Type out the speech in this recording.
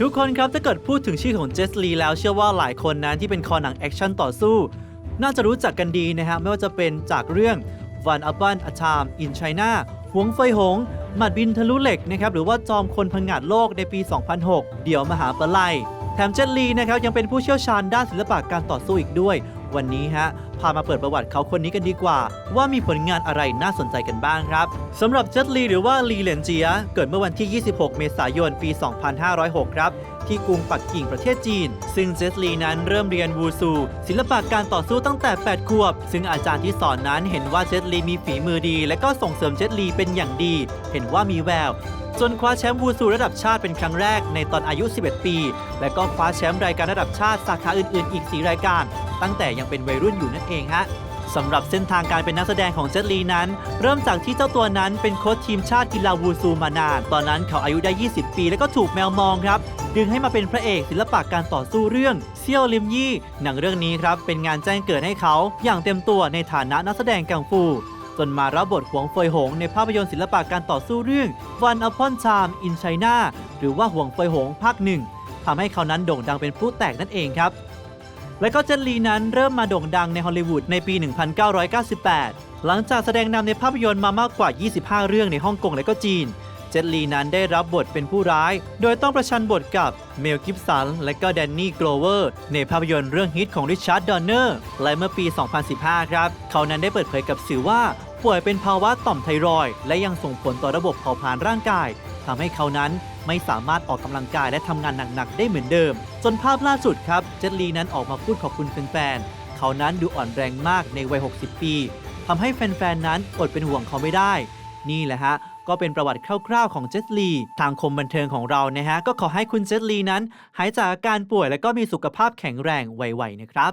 ทุกคนครับถ้าเกิดพูดถึงชื่อของเจสลีแล้วเชื่อว่าหลายคนนั้นที่เป็นคอหนังแอคชั่นต่อสู้ น่าจะรู้จักกันดีนะฮะไม่ว่าจะเป็นจากเรื่อง One Upon a Time in China หวงเฟหง หมัดบินทะลุเหล็กนะครับหรือว่าจอมคนพังงาดโลกในปี 2006 เดี่ยวมหาปลัยแถมเจสลีนะครับยังเป็นผู้เชี่ยวชาญด้านศิลปะการต่อสู้อีกด้วย วันนี้ฮะ พามาเปิดประวัติเขาคนนี้กันดีกว่า ว่ามีผลงานอะไรน่าสนใจกันบ้างครับสำหรับเจตลีหรือว่าลีเหลนเจีย เกิดเมื่อวันที่ 26 เมษายนปี 2506 ครับ ที่กรุงปักกิ่งประเทศจีน ซึ่งเจตลีนั้นเริ่มเรียนวูซู ศิลปะการต่อสู้ตั้งแต่ 8 ขวบ ซึ่งอาจารย์ที่สอนนั้นเห็นว่าเจตลีมีฝีมือดี และก็ส่งเสริมเจตลีเป็นอย่างดี เห็นว่ามีแววจนคว้าแชมป์วูซูระดับชาติเป็นครั้งแรกในตอนอายุ 11 ปี และก็คว้าแชมป์รายการระดับชาติสาขาอื่น ๆ อีก 4 รายการ ตั้งแต่ยังเป็นวัยรุ่นอยู่นั่นเองฮะสำหรับเส้นทางการเป็นนักแสดงของเจตลีนั้น เริ่มจากที่เจ้าตัวนั้นเป็นโค้ชทีมชาติกีฬาวูซูมานาน ตอนนั้นเขาอายุได้ 20 ปี แล้วก็ถูกแมวมองครับ ดึงให้มาเป็นพระเอกศิลปะการต่อสู้เรื่องเซี่ยวลิมยี่ หนังเรื่องนี้ครับเป็นงานแจ้งเกิดให้เขา อย่างเต็มตัวในฐานะนักแสดงกังฟูจนมารับบทหวงเฟยหงในภาพยนตร์ศิลปะการต่อสู้เรื่อง One Upon Time in China หรือว่าหวงเฟยหงภาคหนึ่งทำให้เขานั้นโด่งดังเป็นผู้แตกนั่นเองครับ และก็เจนลีนั้นเริ่มมาโด่งดังในฮอลลีวูดในปี 1998 หลังจากแสดงนำในภาพยนตร์มามากกว่า 25 เรื่องในฮ่องกงและก็จีน เจนลีนั้นได้รับบทเป็นผู้ร้าย โดยต้องประชันบทกับเมลกิฟสันและก็แดนนี่โกลเวอร์ในภาพยนตร์เรื่องฮิตของริชาร์ดดอนเนอร์และเมื่อปี 2015 ครับ เขานั้นได้เปิดเผยกับสื่อว่าป่วยเป็นภาวะต่อมไทรอยด์และยังส่งผลต่อระบบเผาผลาญร่างกายทำให้เขานั้น ไม่สามารถออกกำลังกายและทำงานหนักๆได้เหมือนเดิม จนภาพล่าสุดครับ เจตลีนั้นออกมาพูดขอบคุณแฟนๆเขานั้นดูอ่อนแรงมากในวัย 60 ปีทำให้แฟนๆนั้นอดเป็นห่วงเขาไม่ได้ นี่แหละฮะก็เป็นประวัติคร่าวๆของเจตลี ทางคมบันเทิงของเรานะฮะ ก็ขอให้คุณเจตลีนั้น หายจากอาการป่วยและก็มีสุขภาพแข็งแรงไวๆนะครับ